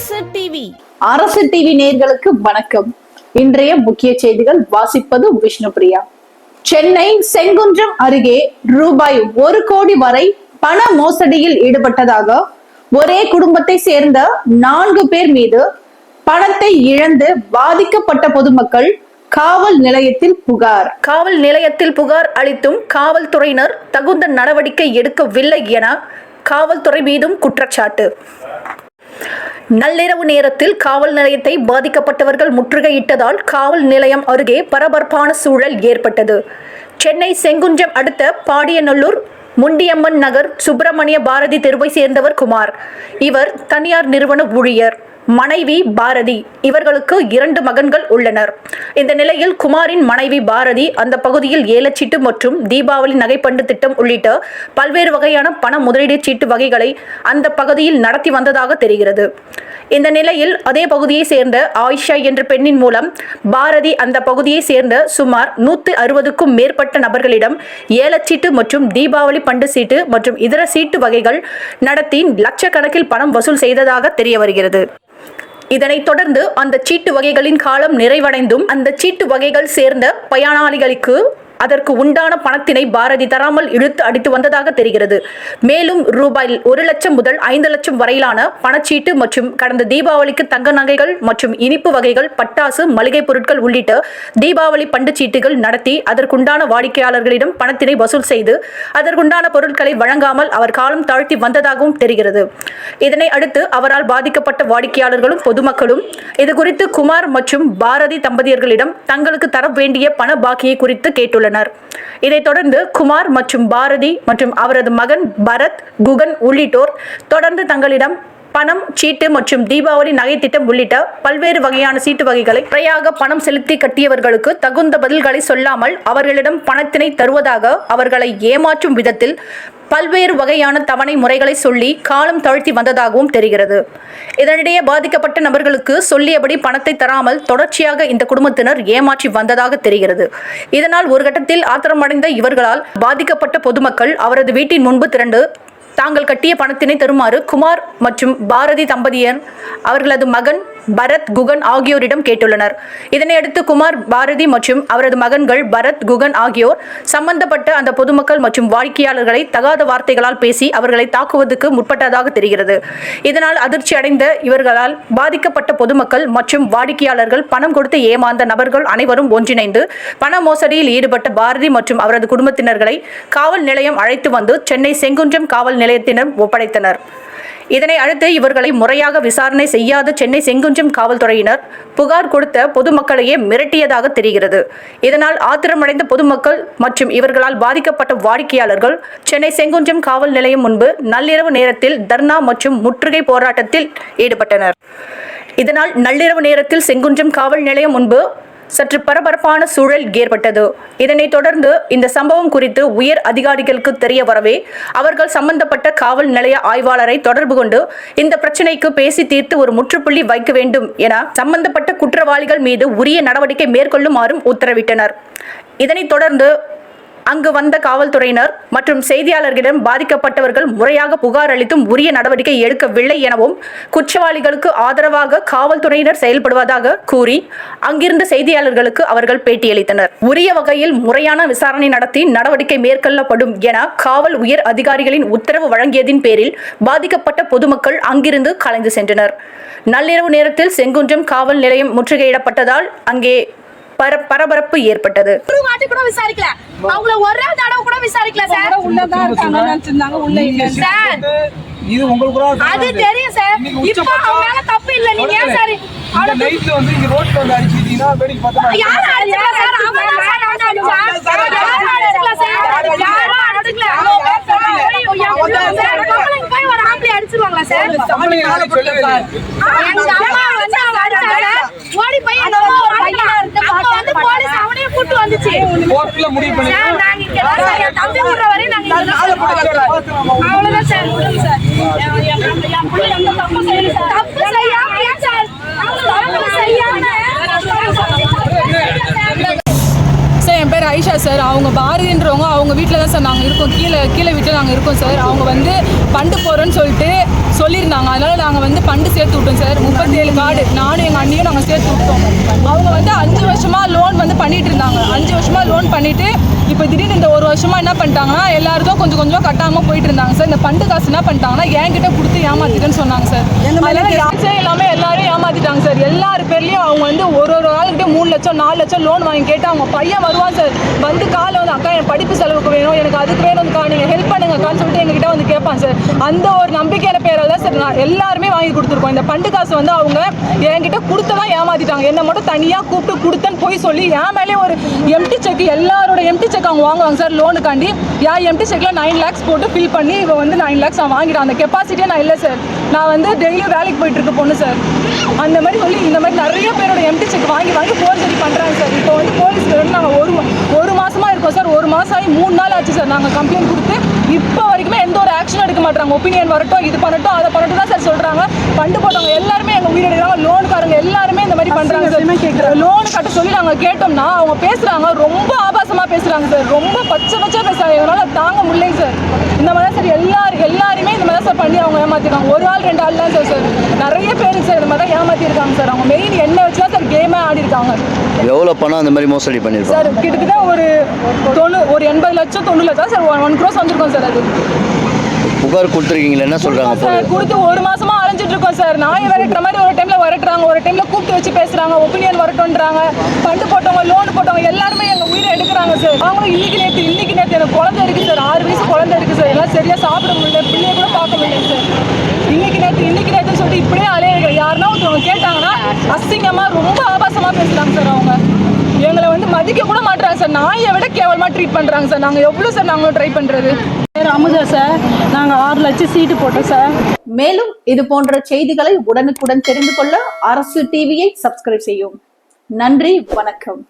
அரசு டிவி அரசு டிவி நேயர்களுக்கு வணக்கம். இன்றைய முக்கிய செய்திகள் வாசிப்பது விஷ்ணுபிரியா. சென்னை செங்குன்றம் அருகே ரூபாய் ஒரு கோடி வரை பண மோசடியில் ஈடுபட்டதாக ஒரே குடும்பத்தை சேர்ந்த நான்கு பேர் மீது பணத்தை இழந்து பாதிக்கப்பட்ட பொதுமக்கள் காவல் நிலையத்தில் புகார். காவல் நிலையத்தில் புகார் அளித்தும் காவல்துறையினர் தகுந்த நடவடிக்கை எடுக்கவில்லை என காவல்துறை மீதும் குற்றச்சாட்டு. நள்ளிரவு நேரத்தில் காவல் நிலையத்தை பாதிக்கப்பட்டவர்கள் முற்றுகையிட்டதால் காவல் நிலையம் அருகே பரபரப்பான சூழல் ஏற்பட்டது. சென்னை செங்குன்றம் அடுத்த பாடியநல்லூர் முண்டியம்மன் நகர் சுப்பிரமணிய பாரதி தெருவை சேர்ந்தவர் குமார். இவர் தனியார் நிறுவன ஊழியர். மனைவி பாரதி. இவர்களுக்கு இரண்டு மகன்கள் உள்ளனர். இந்த நிலையில் குமாரின் மனைவி பாரதி அந்த பகுதியில் ஏலச்சீட்டு மற்றும் தீபாவளி நகைப்பண்டு திட்டம் உள்ளிட்ட பல்வேறு வகையான பண முதலீடு சீட்டு வகைகளை அந்த பகுதியில் நடத்தி வந்ததாக தெரிகிறது. இந்த நிலையில் அதே பகுதியை சேர்ந்த ஆயிஷா என்ற பெண்ணின் மூலம் பாரதி அந்த பகுதியை சேர்ந்த சுமார் நூற்று அறுபதுக்கும் மேற்பட்ட நபர்களிடம் ஏலச்சீட்டு மற்றும் தீபாவளி பண்டு சீட்டு மற்றும் இதர சீட்டு வகைகள் நடத்தி லட்சக்கணக்கில் பணம் வசூல் செய்ததாக தெரிய வருகிறது. இதனைத் தொடர்ந்து அந்த சீட்டு வகைகளின் காலம் நிறைவடைந்தும் அந்த சீட்டு வகைகள் சேர்ந்த பயனாளிகளுக்கு அதற்கு உண்டான பணத்தினை பாரதி தராமல் இழுத்து அடித்து வந்ததாக தெரிகிறது. மேலும் ரூபாய் ஒரு லட்சம் முதல் ஐந்து லட்சம் வரையிலான பணச்சீட்டு மற்றும் கடந்த தீபாவளிக்கு தங்க நகைகள் மற்றும் இனிப்பு வகைகள் பட்டாசு மளிகை பொருட்கள் உள்ளிட்ட தீபாவளி பண்டு சீட்டுகள் நடத்தி அதற்குண்டான வாடிக்கையாளர்களிடம் பணத்தினை வசூல் செய்து அதற்குண்டான பொருட்களை வழங்காமல் அவர் காலம் தாழ்த்தி வந்ததாகவும் தெரிகிறது. இதனை அடுத்து அவரால் பாதிக்கப்பட்ட வாடிக்கையாளர்களும் பொதுமக்களும் இது குறித்து குமார் மற்றும் பாரதி தம்பதியர்களிடம் தங்களுக்கு தர வேண்டிய பண பாக்கியை குறித்து கேட்டுள்ளனர். இதைத் தொடர்ந்து குமார் மற்றும் பாரதி மற்றும் அவரது மகன் பரத் குகன் உள்ளிட்டோர் தொடர்ந்து தங்களிடம் பணம் சீட்டு மற்றும் தீபாவளி நகை திட்டம் உள்ளிட்ட பல்வேறு வகையான சீட்டு வகைகளை முறையாக பணம் செலுத்தி கட்டியவர்களுக்கு தகுந்த பதில்களை சொல்லாமல் அவர்களிடம் பணத்தினை தருவதாக அவர்களை ஏமாற்றும் விதத்தில் பல்வேறு வகையான தவணை முறைகளை சொல்லி காலம் தாழ்த்தி வந்ததாகவும் தெரிகிறது. இதனிடையே பாதிக்கப்பட்ட நபர்களுக்கு சொல்லியபடி பணத்தை தராமல் தொடர்ச்சியாக இந்த குடும்பத்தினர் ஏமாற்றி வந்ததாக தெரிகிறது. இதனால் ஒரு கட்டத்தில் ஆத்திரமடைந்த இவர்களால் பாதிக்கப்பட்ட பொதுமக்கள் அவரது வீட்டின் முன்பு திரண்டு தாங்கள் கட்டிய பணத்தினை தருமாறு குமார் மற்றும் பாரதி தம்பதியர் அவர்களது மகன் பரத் குகன் ஆகியோரிடம் கேட்டுள்ளனர். இதனையடுத்து குமார் பாரதி மற்றும் அவரது மகன்கள் பரத் குகன் ஆகியோர் சம்பந்தப்பட்ட அந்த பொதுமக்கள் மற்றும் வாடிக்கையாளர்களை தகாத வார்த்தைகளால் பேசி அவர்களை தாக்குவதற்கு முற்பட்டதாக தெரிகிறது. இதனால் அதிர்ச்சி அடைந்த இவர்களால் பாதிக்கப்பட்ட பொதுமக்கள் மற்றும் வாடிக்கையாளர்கள் பணம் கொடுத்து ஏமாந்த நபர்கள் அனைவரும் ஒன்றிணைந்து பண மோசடியில் ஈடுபட்ட பாரதி மற்றும் அவரது குடும்பத்தினர்களை காவல் நிலையம் அழைத்து வந்து சென்னை செங்குன்றம் காவல் நிலையத்தினர் ஒப்படைத்தனர். இதனை அடுத்து இவர்களை முறையாக விசாரணை செய்யாத சென்னை செங்குஞ்சம் காவல்துறையினர் புகார் கொடுத்த பொதுமக்களையே மிரட்டியதாக தெரிகிறது. இதனால் ஆத்திரமடைந்த பொதுமக்கள் மற்றும் இவர்களால் பாதிக்கப்பட்ட வாடிக்கையாளர்கள் சென்னை செங்குஞ்சம் காவல் நிலையம் முன்பு நள்ளிரவு நேரத்தில் தர்ணா மற்றும் முற்றுகை போராட்டத்தில் ஈடுபட்டனர். இதனால் நள்ளிரவு நேரத்தில் செங்குன்றம் காவல் நிலையம் முன்பு சற்று பரபரப்பான சூழல் ஏற்பட்டது. இதனைத் தொடர்ந்து இந்த சம்பவம் குறித்து உயர் அதிகாரிகளுக்கு தெரிய வரவே அவர்கள் சம்பந்தப்பட்ட காவல் நிலைய ஆய்வாளரை தொடர்பு கொண்டு இந்த பிரச்சினைக்கு பேசி தீர்த்து ஒரு முற்றுப்புள்ளி வைக்க வேண்டும் என சம்பந்தப்பட்ட குற்றவாளிகள் மீது உரிய நடவடிக்கை மேற்கொள்ளுமாறும் உத்தரவிட்டனர். இதனைத் தொடர்ந்து அங்கு வந்த காவல்துறையினர் மற்றும் செய்தியாளர்களிடம் பாதிக்கப்பட்டவர்கள் முறையாக புகார் அளித்தும் உரிய நடவடிக்கை எடுக்கவில்லை எனவும் குற்றவாளிகளுக்கு ஆதரவாக காவல்துறையினர் செயல்படுவதாக கூறி அங்கிருந்த செய்தியாளர்களுக்கு அவர்கள் பேட்டியளித்தனர். உரிய வகையில் முறையான விசாரணை நடத்தி நடவடிக்கை மேற்கொள்ளப்படும் என காவல் உயர் அதிகாரிகளின் உத்தரவு வழங்கியதின் பேரில் பாதிக்கப்பட்ட பொதுமக்கள் அங்கிருந்து கலைந்து சென்றனர். நள்ளிரவு நேரத்தில் செங்குன்றம் காவல் நிலையம் முற்றுகையிடப்பட்டதால் அங்கே பரபரப்பு ஏற்பட்டது ஒரு வாட்டி கூட விசாரிக்கல அவங்கள ஒரே தடவை கூட விசாரிக்கல சார் உள்ளதான் இருக்காங்க நினைச்சிருந்தாங்க உள்ள சார் இது உங்களுக்கு கூட அது தெரியும் சார் இப்போ அவங்க மேல தப்பு இல்ல நீங்க ஏன் சார் இந்த நைட்ல வந்து இங்க ரோட்ல வந்து அடிச்சிட்டீங்கன்னா வேடிக்கை பார்த்தா யாரும் அடிக்கல சார் அவங்க தான் சார் அடிச்சா யாரும் அடிக்கல சார் யாரும் அடிக்கல என் புள்ள சார் போய் ஒரு ஆம்பளை அடிச்சிருவாங்களா சார் எங்க அம்மா வந்து அவங்க அடிச்சாங்க ஓடி போய் எங்க அம்மா ஒரு பையன் அப்ப வந்து போலீஸ் அவனையும் கூட்டு வந்துச்சு. கோர்ட்ல முடிவு பண்ணி சார் நாங்க இங்க தான் சார். என் தம்பி விடுற வரையும் நாங்க இங்க தான் சார். அவ்வளவுதான் சார் விடுங்க சார். என் என் என் என் பிள்ளை எந்த தப்பு செய்யல சார். தப்பு செய்யாம ஏன் சார் தப்பு செய்யாம. சார் என் பேர் ஐஷா சார். அவங்க பாரதின்றவங்க அவங்க வீட்டில் தான் சார் நாங்கள் இருக்கோம். கீழே கீழே வீட்டில் நாங்கள் இருக்கோம் சார். அவங்க வந்து பண்டு போகிறோன்னு சொல்லிட்டு சொல்லியிருந்தாங்க. அதனால நாங்கள் வந்து ஃபண்டு சேர்த்து விட்டோம் சார். முப்பத்தேழு கார்டு நானும் எங்கள் அண்ணியும் நாங்கள் சேர்த்து விட்டோம். அவங்க வந்து அஞ்சு வருஷமா லோன் வந்து பண்ணிட்டு இருந்தாங்க. அஞ்சு வருஷமா லோன் பண்ணிட்டு இப்போ திடீர்னு இந்த ஒரு வருஷமா என்ன பண்ணிட்டாங்கன்னா எல்லாருக்கும் கொஞ்சம் கொஞ்சம் கட்டாமல் போயிட்டு இருந்தாங்க சார். இந்த ஃபண்டு காசு என்ன பண்ணிட்டாங்கன்னா என்கிட்ட கொடுத்து ஏமாத்திட்டேன்னு சொன்னாங்க சார். அதனால யாச்சே எல்லாமே எல்லாரும் ஏமாத்திட்டாங்க சார். எல்லார் பேர்லயும் அவங்க வந்து ஒரு ஒரு ஆளுகிட்ட மூணு லட்சம் நாலு லட்சம் லோன் வாங்கி கேட்டு அவங்க பையன் வருவான் சார். வந்து காலை வந்து அக்கா என் படிப்பு செலவுக்கு வேணும். எனக்கு அதுக்கு வேணும்க்கா நீங்க ஹெல்ப் பண்ணுங்கக்கான்னு சொல்லிட்டு எங்ககிட்ட வந்து கேட்பான் சார். அந்த ஒரு நம்பிக்கையான பேரால் தான் சார் நான் எல்லாருமே வாங்கி கொடுத்துருக்கோம். இந்த பண்டு காசு வந்து அவங்க என்கிட்ட கொடுத்ததான் ஏமாத்திட்டாங்க. என்ன மட்டும் தனியா கூப்பிட்டு கொடுத்தேன்னு போய் சொல்லி என் மேலே ஒரு எம்டி செக் எல்லாரோட எம்டி செக் அவங்க வாங்குவாங்க சார் லோனுக்காண்டி என் எம்டி செக்ல நைன் லேக்ஸ் போட்டு ஃபில் பண்ணி இவன் வந்து நைன் லேக்ஸ் அவன் வாங்கிட்டான். அந்த கெப்பாசிட்டியே நான் இல்லை சார். நான் வந்து டெய்லியும் வேலைக்கு போயிட்டு இருக்க பொண்ணு சார் அந்த மாதிரி சொல்லி இந்த மாதிரி நிறைய பேரோட எம்டி செக் வாங்கி வாங்கி ஃபோர்ஜரி பண்ணுறாங்க சார் இப்போ வந்து போலீஸ் நாங்கள் ஒரு ஒரு மாசமா இருக்கோம் சார் ஒரு மாசம் ஆகி மூணு நாள் ஆச்சு சார் நாங்கள் கம்ப்ளைண்ட் கொடுத்து இப்போ வரைக்குமே எந்த ஒரு ஆக்ஷன் எடுக்க மாட்டாங்க ஒப்பீனியன் வரட்டும் இது பண்ணட்டும் அதை பண்ணட்டும் தான் சார் சொல்றாங்க. ஃபண்டு போட்டவங்க எல்லாருமே எங்க உயிர் எடுக்கிறாங்க லோனுக்காரங்க எல்லாருமே இந்த மாதிரி பண்றாங்க சார் லோன் கட்ட சொல்லி நாங்க கேட்டோம்னா அவங்க பேசுறாங்க ரொம்ப ஆபாசமா பேசுறாங்க சார் ரொம்ப பச்சை பச்சை பேசுறாங்க. எங்களால தாங்க முடியல சார் இந்த மாதிரி சார் எல்லாரும் எல்லாருமே இந்த மாதிரி தான் சார் பண்ணி அவங்க ஏமாத்திருக்காங்க ஒரு ஆள் ரெண்டு ஆள் தான் சார் சார். நிறைய பேருக்கு சார் இந்த மாதிரி தான் ஏமாத்திருக்காங்க சார். அவங்க மெயின் என்ன வச்சு தான் சார் கேமே ஆடி இருக்காங்க எவ்வளோ பணம் அந்த மாதிரி மோசடி பண்ணியிருப்பாங்க சார் கிட்டத்தட்ட ஒரு தொண்ணூ ஒரு எண்பது லட்சம் தொண்ணூறு லட்சம் சார் ஒன் க்ரோஸ் வந்திருக்கோம் சார் அது. புகார் கொடுத்துருக்கீங்களா என்ன சொல்கிறாங்க சார் கொடுத்து ஒரு மாசமா அலைஞ்சிட்டு இருக்கோம் சார். நாயை விரட்டுற மாதிரி ஒரு டைம்ல விரட்டுறாங்க. ஒரு டைம்ல கூப்பிட்டு வச்சு பேசுறாங்க. ஒப்பீனியன் வரட்டும்ன்றாங்க. ஃபண்டு போட்டவங்க லோன் போட்டவங்க எல்லாருமே எங்க உயிரை எடுக்கிறாங்க சார். அவங்களும் இன்னைக்கு நேற்று இன்னைக்கு நேற்று எனக்கு குழந்தை ஆறு வயசு குழந்தை இருக்கு சார். எல்லாம் சரியா சாப்பிட முடியல. பிள்ளைய கூட பார்க்க முடியல சார். இன்னைக்கு நேற்று இன்னைக்கு நேற்றுன்னு சொல்லிட்டு இப்படியே அலையிற யாருன்னா ஒருத்தவங்க கேட்டாங்கன்னா அசிங்கமா ரொம்ப ஆபாசமா பேசுறாங்க சார் அவங்க. எங்களை வந்து மதிக்க கூட மாட்றாங்க சார். நாயை விட கேவலமா ட்ரீட் பண்றாங்க சார். நாங்க எவ்வளவு சார் நாங்களும் ட்ரை பண்றது? பேர் அமுதா சார் நாங்கள் ஆறு லட்சம் சீட்டு போட்டோம் சார். மேலும் இது போன்ற செய்திகளை உடனுக்குடன் தெரிந்து கொள்ள அரசு டிவியை சப்ஸ்கிரைப் செய்யும் நன்றி வணக்கம்.